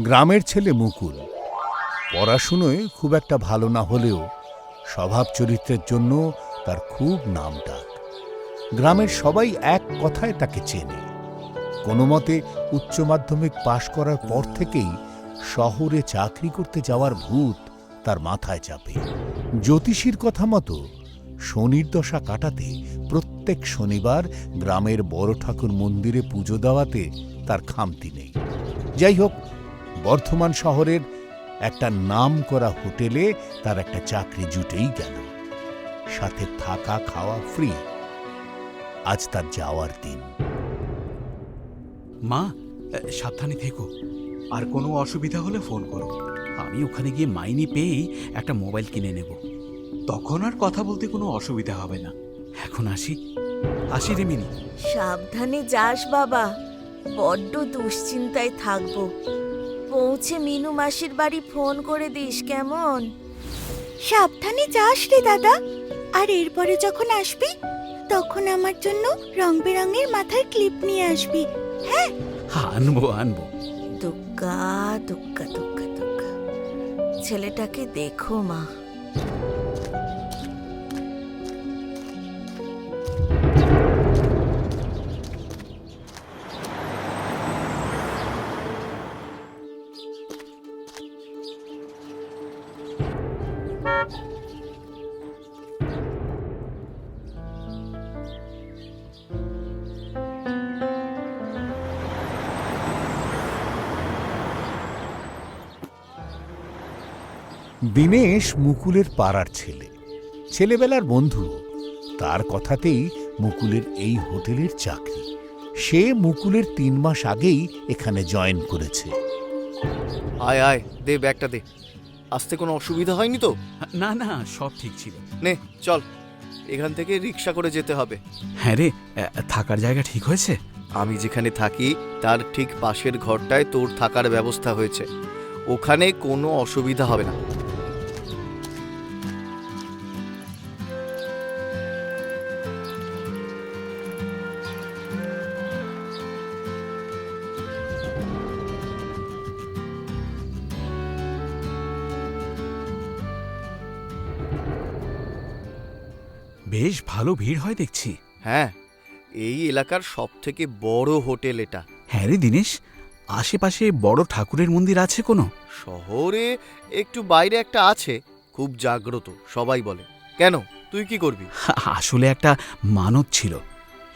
গ্রামের ছেলে মুকুল। পড়াশুনোয় খুব একটা ভালো না হলেও স্বভাব চরিত্রের জন্য তার খুব নাম ডাক গ্রামের সবাই এক কথায় তাকে চেনে। কোনো মতে উচ্চ মাধ্যমিক পাশ করার পর থেকেই শহরে চাকরি করতে যাওয়ার ভূত তার মাথায় চাপে। জ্যোতিষীর কথা মতো শনির দশা কাটাতে প্রত্যেক শনিবার গ্রামের বড় ঠাকুর মন্দিরে পুজো দেওয়াতে তার খামতি নেই। যাই হোক বর্ধমান শহরের একটা নাম করা হোটেলে তার একটা চাকরি জুটেই গেল। সাথে থাকা খাওয়া ফ্রি আজ তার যাওয়ার দিন। মা সাবধানে থেকো। আর কোনো অসুবিধা হলে ফোন করো। আমি ওখানে গিয়ে মাইনে পেয়েই একটা মোবাইল কিনে নেব। তখন আর কথা বলতে কোনো অসুবিধা হবে না। এখন আসি। আসি রে মিনি। সাবধানে যাস বাবা। বড্ড দুশ্চিন্তায় থাকব। পৌঁছে মিনু মাসির বাড়ি ফোন করে দিস কেমন? সাবধানে যাস রে দাদা। আর এরপরে যখন আসবি তখন আমার জন্য রং বেরঙের মাথার ক্লিপ নিয়ে আসবি। হ্যাঁ? আনব আনব। দুগ্গা দুগ্গা দুগ্গা দুগ্গা। ছেলেটাকে দেখো মা। দিনেশ মুকুলের পাড়ার ছেলে। ছেলেবেলার বন্ধু। তার কথাতেই মুকুলের এই হোটেলের চাকরি। সে মুকুলের তিন মাস আগেই এখানে জয়েন করেছে। আয় আয় দে ব্যাগটা দে। আসতে কোনো অসুবিধা হয়নি তো? না না সব ঠিক ছিল। নে চল। এখান থেকে রিক্সা করে যেতে হবে। হ্যাঁ রে থাকার জায়গা ঠিক হয়েছে? আমি যেখানে থাকি তার ঠিক পাশের ঘরটায় তোর থাকার ব্যবস্থা হয়েছে। ওখানে কোনো অসুবিধা হবে না। বেশ ভালো ভিড় হয় দেখছি। হ্যাঁ এই এলাকার সব থেকে বড় হোটেল এটা। হ্যাঁ রে দিনেশ আশেপাশে বড় ঠাকুরের মন্দির আছে কোনো? শহরে একটু বাইরে একটা আছে খুব জাগ্রত সবাই বলে। কেন? তুই কি করবি? আসলে একটা মানত ছিল।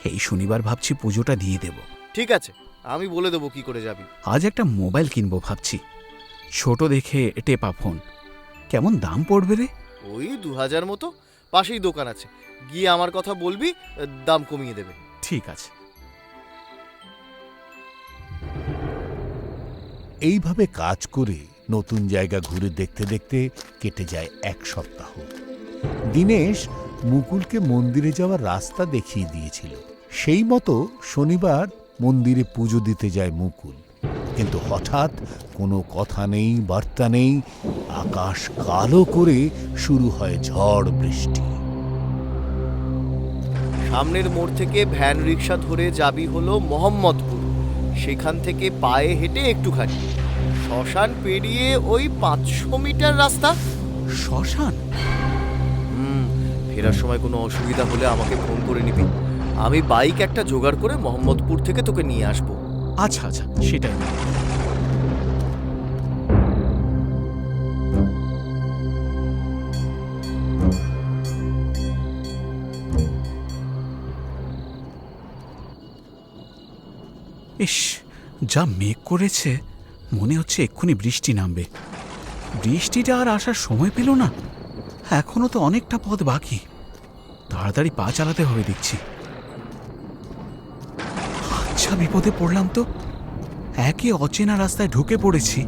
এই শনিবার ভাবছি পুজোটা দিয়ে দেব। ঠিক আছে আমি বলে দেবো কি করে যাবি। আজ একটা মোবাইল কিনবো ভাবছি। ছোট দেখে টেপা ফোন। কেমন দাম পড়বে রে? ওই দু হাজার মতো। পাশেই দোকান আছে। গিয়ে আমার কথা বলবি দাম কমিয়ে দেবে। ঠিক আছে। এইভাবে কাজ করে নতুন জায়গা ঘুরে দেখতে দেখতে কেটে যায় এক সপ্তাহ। দিনেশ মুকুলকে মন্দিরে যাওয়ার রাস্তা দেখিয়ে দিয়েছিল। সেই মতো শনিবার মন্দিরে পুজো দিতে যায় মুকুল। কিন্তু হঠাৎ কোনো কথা নেই বার্তা নেই আকাশ কালো করে শুরু হয় ঝড় বৃষ্টি। সামনের মোড় থেকে ভ্যান রিক্সা ধরে যাবি হলো মোহাম্মদপুর। সেখান থেকে পায়ে হেঁটে একটুখানি। শ্মশান পেরিয়ে ওই পাঁচশো মিটার রাস্তা। শ্মশান? হুম ফেরার সময় কোনো অসুবিধা হলে আমাকে ফোন করে নিবি। আমি বাইক একটা জোগাড় করে মোহাম্মদপুর থেকে তোকে নিয়ে আসব। আচ্ছা আচ্ছা সেটাই। ইস, যা মেঘ করেছে, মনে হচ্ছে এক্ষুনি বৃষ্টি নামবে। বৃষ্টিটা আর আসার সময় পেল না। এখনও তো অনেকটা পথ বাকি। তাড়াতাড়ি পা চালাতে হবে, দেখছি। আচ্ছা বিপদে পড়লাম তো। একে অচেনা রাস্তায় ঢুকে পড়েছি।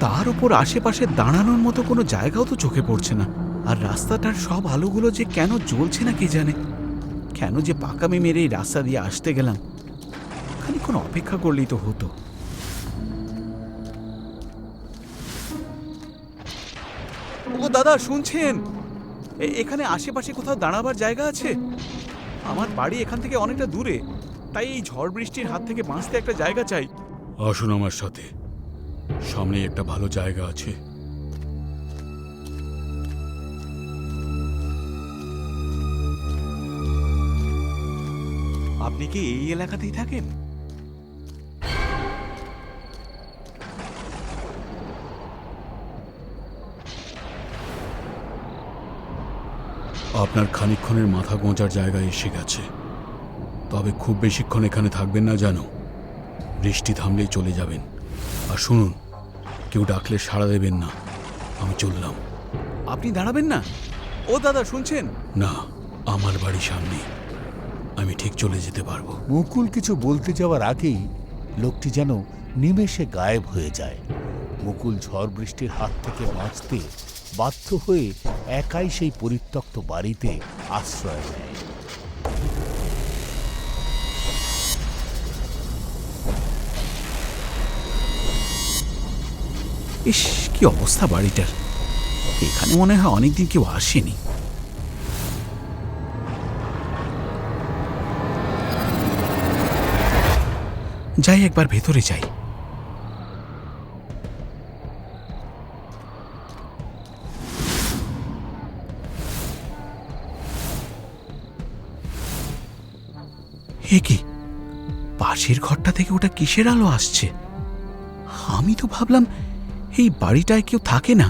তার উপর আশেপাশে দাঁড়ানোর মতো কোনো জায়গাও তো চোখে পড়ছে না। আর রাস্তাটার সব আলোগুলো যে কেন জ্বলছে না কে জানে। কেন যে পাকামি মেরে এই রাস্তা দিয়ে আসতে গেলাম। খানিক্ষণ অপেক্ষা করলেই তো হতো। ও দাদা, শুনছেন? এখানে আশেপাশে কোথাও দাঁড়াবার জায়গা আছে? আমার বাড়ি এখান থেকে অনেকটা দূরে। তাই এই ঝড় বৃষ্টির হাত থেকে বাঁচতে একটা জায়গা চাই। আসুন আমার সাথে। সামনে একটা ভালো জায়গা আছে। আপনি কি এই এলাকাতেই থাকেন? আপনার খানিকক্ষণের মাথা গোঁজার জায়গায় এসে গেছে। তবে খুব বেশিক্ষণ এখানে থাকবেন না জানো। বৃষ্টি থামলেই চলে যাবেন। আর শুনুন কেউ ডাকলে সাড়া দেবেন না। আমি চললাম। আপনি দাঁড়াবেন না? ও দাদা শুনছেন? না আমার বাড়ি সামনে। আমি ঠিক চলে যেতে পারব। মুকুল কিছু বলতে যাওয়ার আগেই লোকটি যেন নিমেষে গায়েব হয়ে যায়। মুকুল ঝড় বৃষ্টির হাত থেকে বাঁচতে বাধ্য হয়ে একাই সেই পরিত্যক্ত বাড়িতে আশ্রয় নেয়। ইস, কি অবস্থা বাড়িটার? এখানে মনে হয় অনেকদিন কেউ আসেনি। যাই, একবার ভেতরে যাই। কি? পাশের ঘরটা থেকে ওটা কিসের আলো আসছে? আমি তো ভাবলাম এই বাড়িটায় কেউ থাকে না?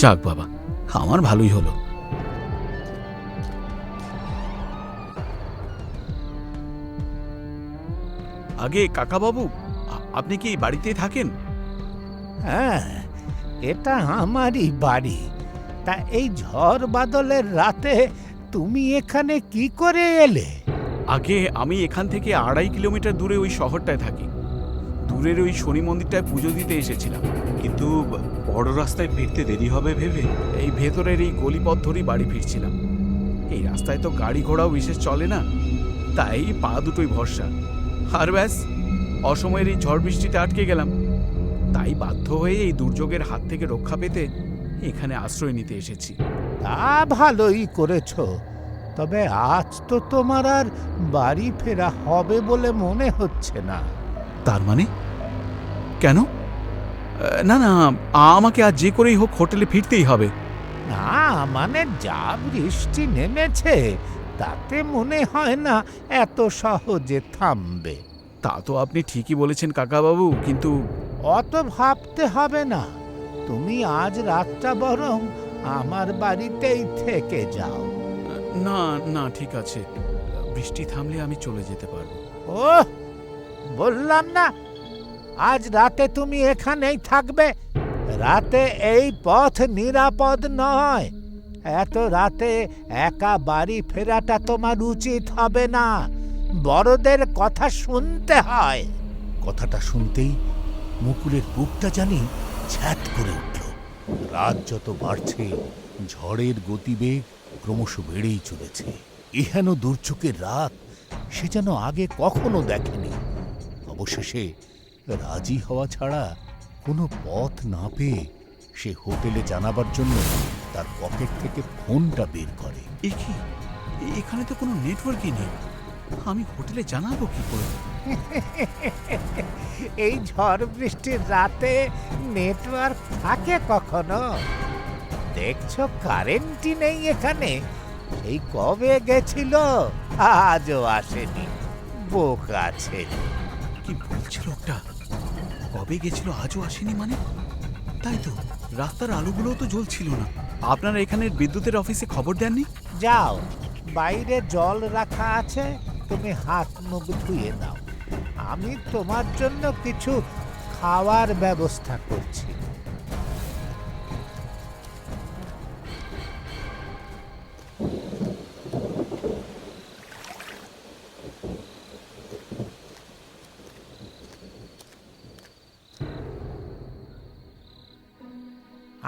যাক বাবা। আমার ভালোই হলো। আগে কাকাবাবু আপনি কি এই বাড়িতেই থাকেন? হ্যাঁ এটা আমারই বাড়ি। তা এই ঝড় বাদলের রাতে তুমি এখানে কি করে এলে? আগে আমি এখান থেকে আড়াই কিলোমিটার দূরে ওই শহরটায় থাকি। দূরের ওই শনি মন্দিরটায় পুজো দিতে এসেছিলাম। কিন্তু বড় রাস্তায় ফিরতে দেরি হবে ভেবে? এই ভেতরের এই গলিপথ ধরেই বাড়ি ফিরছিলাম। এই রাস্তায় তো গাড়ি ঘোড়াও বিশেষ চলে না। তাই পা দুটোই ভরসা। আর ব্যাস অসময়ের এই ঝড় বৃষ্টিতে আটকে গেলাম। তাই বাধ্য হয়ে এই দুর্যোগের হাত থেকে রক্ষা পেতে এখানে আশ্রয় নিতে এসেছি। তা ভালোই করেছ। তবে আজ তো তোমার আর বাড়ি ফেরা হবে বলে মনে হচ্ছে না। তার মানে? কেন? না না আমাকে আজ যে করেই হোক হোটেলে ফিরতেই হবে। না মানে যা বৃষ্টি নেমেছে তাতে মনে হয় না এত সহজে থামবে। তা তো আপনি ঠিকই বলেছেন কাকাবাবু কিন্তু অত ভাবতে হবে না। তুমি আজ রাতটা বরং আমার বাড়িতেই থেকে যাও। না না ঠিক আছে। বৃষ্টি থামলে আমি চলে যেতে পারব। ও বললাম না আজ রাতে তুমি এখানেই থাকবে। রাতে এই পথ নিরাপদ নয়। এত রাতে একা বাড়ি ফেরাটা তোমার উচিত হবে না। বড়দের কথা শুনতে হয়। কথাটা শুনতেই মুকুলের বুকটা জানি ছ্যাত করে উঠল। রাত যত বাড়ছে, ঝড়ের গতিবেগ ক্রমশ বেড়েই চলেছে। ইহেন দুর্যোগের রাত, সে যেন আগে কখনো দেখেনি। অবশেষে রাজি হওয়া ছাড়া কোনো পথ না পেয়ে সে হোটেলে জানাবার জন্য তার পকেট থেকে ফোনটা বের করে। এ কি? এখানে তো কোনো নেটওয়ার্কই নেই। আমি হোটেলে জানাব কি করে? এই ঝড় বৃষ্টির রাতে নেটওয়ার্ক থাকে কখনো? দেখছ কারেন্টই নেই এখানে। এই কবে গেছিল আজও আসেনি। বোকা ছেলে। কি বলছে লোকটা? কবে গেছিল আজও আসেনি মানে? তাই তো, রাস্তার আলোগুলোও তো জ্বলছিল না। আপনারা এখানের বিদ্যুতের অফিসে খবর দেননি? যাও, বাইরে জল রাখা আছে, তুমি হাত মুখ ধুয়ে দাও। আমি তোমার জন্য কিছু খাওয়ার ব্যবস্থা করছি।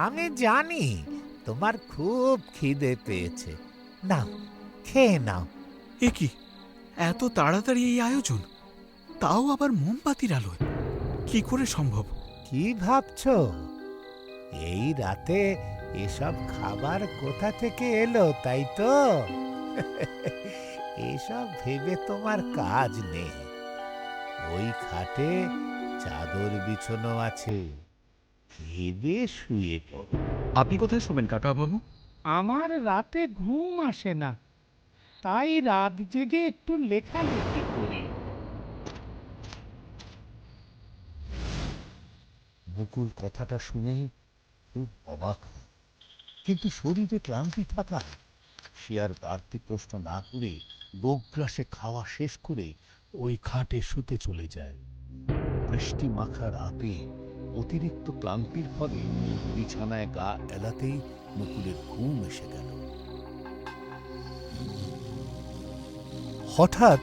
আমি জানি তোমার খুব খিদে পেয়েছে। নাও খেয়ে নাও। এ কি? এত তাড়াতাড়ি এই আয়োজন? তাও আবার মোমবাতির আলোয়? কি করে সম্ভব? কি ভাবছ? এই রাতে এসব খাবার কোথা থেকে এলো তাই তো? এসব ভেবে তোমার কাজ নেই। ওই খাটে চাদর বিছানো আছে। খেয়ে শুয়ে পড়ো। আপনি কোথায় শোবেন কাকাবাবু? আমার রাতে ঘুম আসে না। তাই রাত জেগে একটু লেখালেখি করি। মুকুল কথাটা শুনে খুব অবাক কিন্তু শরীরে ক্লান্তি থাকা সে আর বাড়তি প্রশ্ন না করে বোগ্রাসে খাওয়া শেষ করে ওই খাটে শুতে চলে যায়। বৃষ্টি মাখা রাতে অতিরিক্ত ক্লান্তির ফলে বিছানায় গা এলাতেই মুকুলের ঘুম এসে গেল। হঠাৎ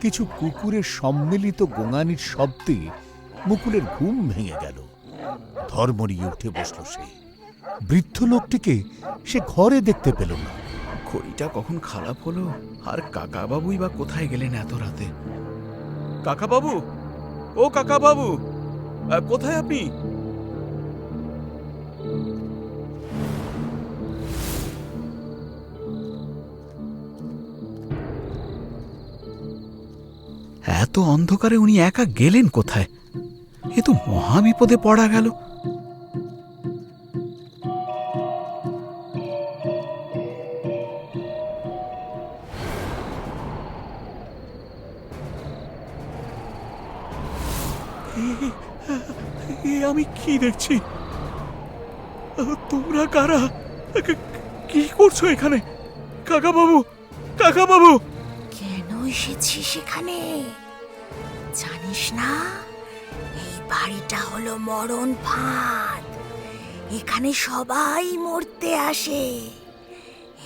কিছু কুকুরের সম্মিলিত গোঙানির শব্দে মুকুলের ঘুম ভেঙে গেল। ধর্মরিয়ে উঠে বসল সে। বৃদ্ধ লোকটিকে সে ঘরে দেখতে পেল না। ঘড়িটা কখন খারাপ হলো? আর কাকাবাবুই বা কোথায় গেলেন এত রাতে? কাকাবাবু? ও কাকাবাবু! কোথায় আপনি? এত অন্ধকারে উনি একা গেলেন কোথায়? এ তো মহাবিপদে পড়া গেল। কি দেখছি? তোমরা কারা? ক- করছ এখানে? কাকা বাবু কাকা বাবু কেন এসেছি সেখানে? জানিস না, এই বাড়িটা হলো মরণ ফাঁদ। এখানে সবাই মরতে আসে।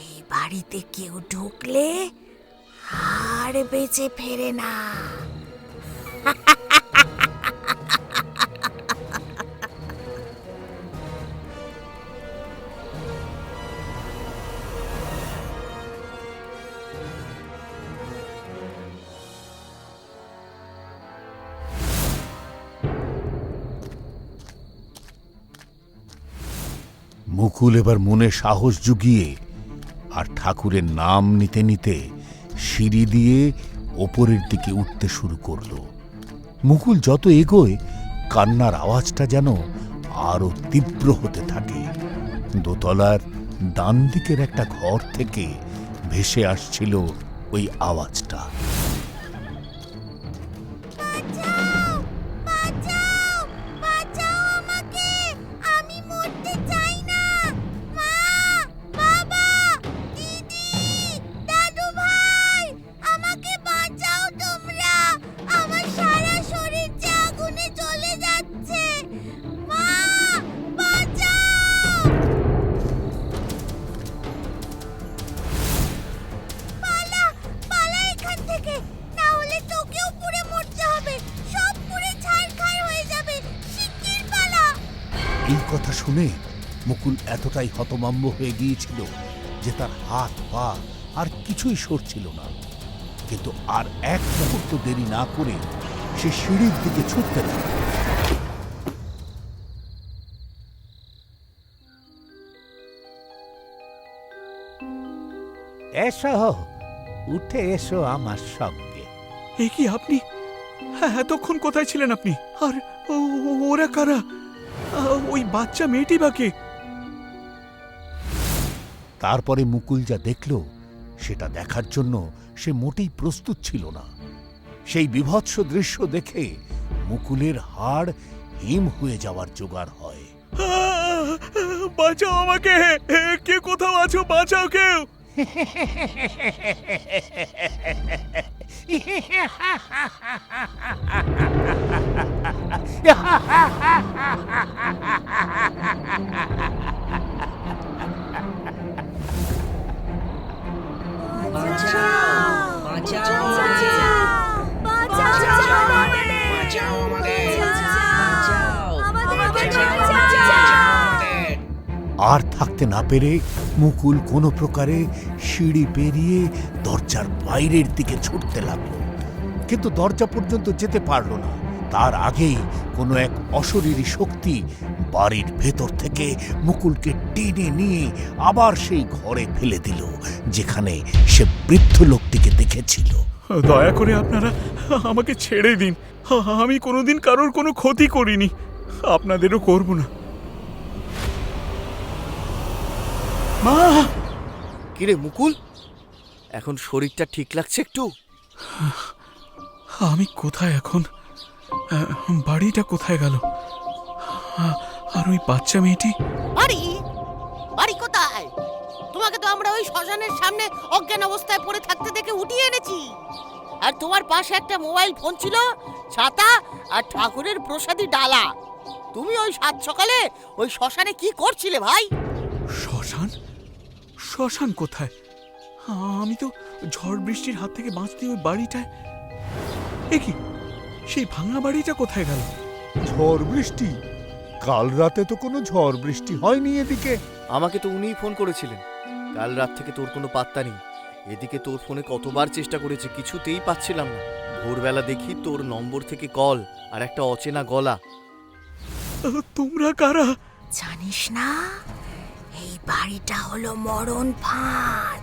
এই বাড়িতে কেউ ঢুকলে আর বেঁচে ফেরে না। মুকুল এবার মনে সাহস জুগিয়ে আর ঠাকুরের নাম নিতে নিতে সিঁড়ি দিয়ে ওপরের দিকে উঠতে শুরু করল। মুকুল যত এগোয়, কান্নার আওয়াজটা যেন আরও তীব্র হতে থাকে। দোতলার ডান দিকের একটা ঘর থেকে ভেসে আসছিল ওই আওয়াজটা। শুনে মুকুল এতটাই হতমাম্ব হয়ে গিয়েছিল যে তার হাত পা আর কিছুই সরছিল না। কিন্তু আর এক মুহূর্ত দেরি না করে সে সিঁড়ির দিকে ছুটতে লাগল। এসো উঠে এসো আমার সঙ্গে। এ কি আপনি? হ্যাঁ এতক্ষণ কোথায় ছিলেন আপনি? আর ওরা কারা? ওই বাচ্চা মেয়েটি বাকে তারপরে মুকুল যা দেখল সেটা দেখার জন্য সে মোটেই প্রস্তুত ছিল না। সেই বিভৎস দৃশ্য দেখে মুকুলের হাড় হিম হয়ে যাওয়ার জোগাড় হয়। বাঁচাও আমাকে! কে কোথাও আছো? বাঁচাও কেউ! আর থাকতে না পেরে মুকুল কোনো প্রকারে সিঁড়ি পেরিয়ে দরজার বাইরের দিকে ছুটতে লাগল। কিন্তু দরজা পর্যন্ত যেতে পারল না। তার আগেই কোনো এক অশরীরী শক্তি বাড়ির ভেতর থেকে মুকুলকে টেনে নিয়ে আবার সেই ঘরে ফেলে দিল যেখানে সে বৃদ্ধ লোকটিকে দেখেছিল। দয়া করে আপনারা আমাকে ছেড়ে দিন। আমি কোনোদিন কারোর কোনো ক্ষতি করিনি। আপনাদেরও করব না। মা! কিরে মুকুল এখন শরীরটা ঠিক লাগছে একটু? আমি কোথায় এখন? বাড়িটা কোথায় গেল? আর ওই বাচ্চা মেয়েটি? বাড়ি? বাড়ি কোথায়? তোমাকে তো আমরা ওই শ্মশানের সামনে অজ্ঞান অবস্থায় পড়ে থাকতে দেখে উঠিয়ে এনেছি। আর তোমার পাশে একটা মোবাইল ফোন ছিল ছাতা আর ঠাকুরের প্রসাদী ডালা। তুমি ওই সাত সকালে ওই শ্মশানে কি করছিলে ভাই? শ্মশান? শ্মশান কোথায়? আমি তো ঝড় বৃষ্টির হাত থেকে বাঁচতে ওই বাড়িটায়। এ কি? সেই ভাঙা বাড়িটা কোথায় গেল? ঝড় বৃষ্টি। কাল রাতে তো কোনো ঝড় বৃষ্টি হয়নি এদিকে। আমাকে তো উনিই ফোন করেছিলেন। কাল রাত থেকে তোর কোনো পাত্তা নেই। এদিকে তোর ফোনে কতবার চেষ্টা করেছে কিছুতেই পাচ্ছিলাম না। ভোরবেলা দেখি তোর নম্বর থেকে কল আর একটা অচেনা গলা। তোমরা কারা? জানিস না এই বাড়িটা হলো মরণ ফাঁদ।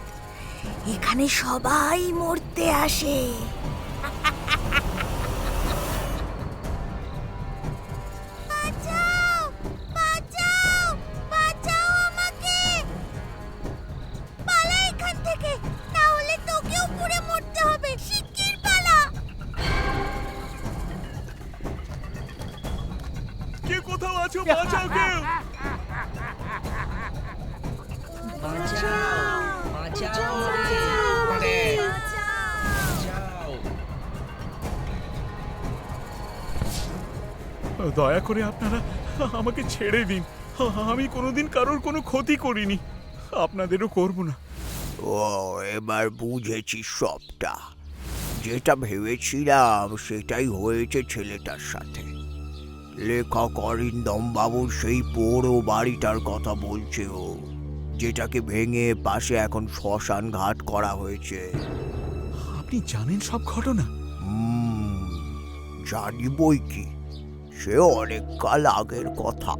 এখানে সবাই মরতে আসে। করে আপনারা আমাকে ছেড়ে দিন। আমি কোনোদিন কারোর কোনো ক্ষতি করিনি। আপনাদেরও করব না। ও এবার বুঝেছি সবটা। যেটা ভেবেছিলাম সেটাই হয়েছে ছেলেটার সাথে। লেখক অরিন্দম বাবুর সেই পোড়ো বাড়িটার কথা বলছে ও যেটাকে ভেঙে পাশে এখন শ্মশান ঘাট করা হয়েছে। আপনি জানেন সব ঘটনা? জানি বই কি? সে অনেক কাল আগের কথা।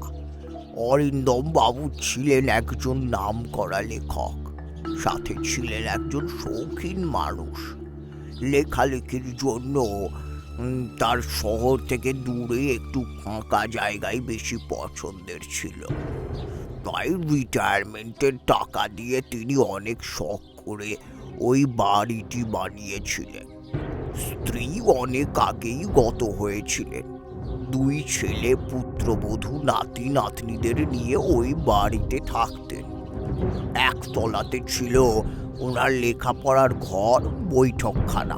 অরিন্দম বাবু ছিলেন একজন নামকরা লেখক, সাথে ছিলেন একজন শৌখিন মানুষ। লেখালেখির জন্য তার শহর থেকে দূরে একটু ফাঁকা জায়গায় বেশি পছন্দের ছিল। তাই রিটায়ারমেন্টের টাকা দিয়ে তিনি অনেক শখ করে ওই বাড়িটি বানিয়েছিলেন। স্ত্রী অনেক আগেই গত হয়েছিলেন। দুই ছেলে পুত্রবধূ নাতি নাতনিদের নিয়ে ওই বাড়িতে থাকতেন। একতলাতে ছিল ওনার লেখাপড়ার ঘর, বৈঠকখানা।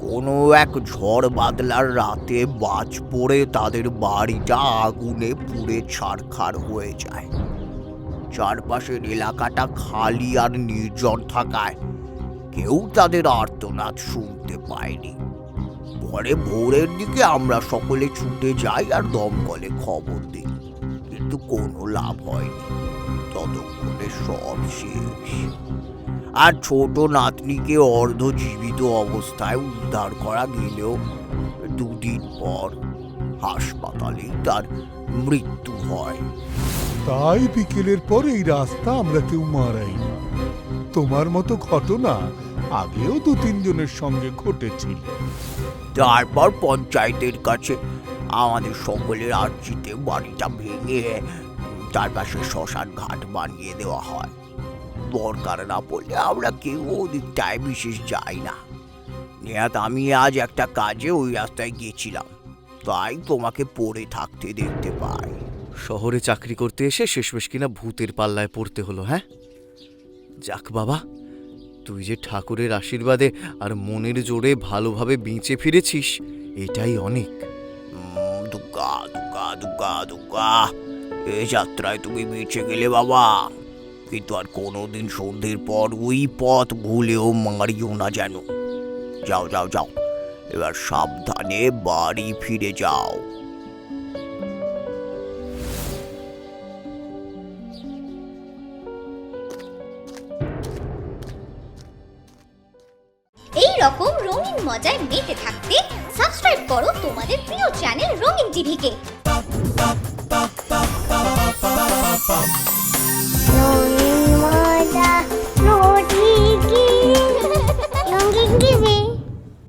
কোনো এক ঝড় বাদলার রাতে বাজ পড়ে তাদের বাড়িটা আগুনে পুড়ে ছারখার হয়ে যায়। চারপাশের এলাকাটা খালি আর নির্জন থাকায় কেউ তাদের আর্তনাদ শুনতে পায়নি। পরে ভোরের দিকে আমরা সকলে ছুটে যাই আর দমকলে খবর দিই। কিন্তু কোনো লাভ হয়নি। ততক্ষণে সব শেষ। আর ছোট নাতনিকে অর্ধজীবিত অবস্থায় উদ্ধার করা গেলেও দুদিন পর হাসপাতালেই তার মৃত্যু হয়। তাই বিকেলের পর এই রাস্তা আমরা কেউ মারাই তোমার মতো ঘটনা আগেও দু তিনজনের সঙ্গে ঘটেছিল। তারপর পঞ্চায়েতের কাছে আমাদের সকলের আর্জিতে বাড়িটা ভেঙে তার পাশে শ্মশান ঘাট বানিয়ে দেওয়া হয়। দরকার না পড়লে আমরা কেউ ওদিকটায় বিশেষ যাই না। নেহাত আমি আজ একটা কাজে ওই রাস্তায় গিয়েছিলাম। তাই তোমাকে পড়ে থাকতে দেখতে পাই। শহরে চাকরি করতে এসে শেষমেশ কিনা ভূতের পাল্লায় পড়তে হলো হ্যাঁ? যাক বাবা তুই যে ঠাকুরের আশীর্বাদে আর মনের জোরে ভালোভাবে বেঁচে ফিরেছিস এটাই অনেক। উম, দুগ্গা দুগ্গা দুগ্গা দুগ্গা এ যাত্রায় তুমি বেঁচে গেলে বাবা। কিন্তু আর কোনোদিন সন্ধ্যের পর ওই পথ ভুলেও মারিও না যেন। যাও যাও যাও এবার সাবধানে বাড়ি ফিরে যাও। তোমাদের প্রিয় চ্যানেল রঙিন টিভিকে।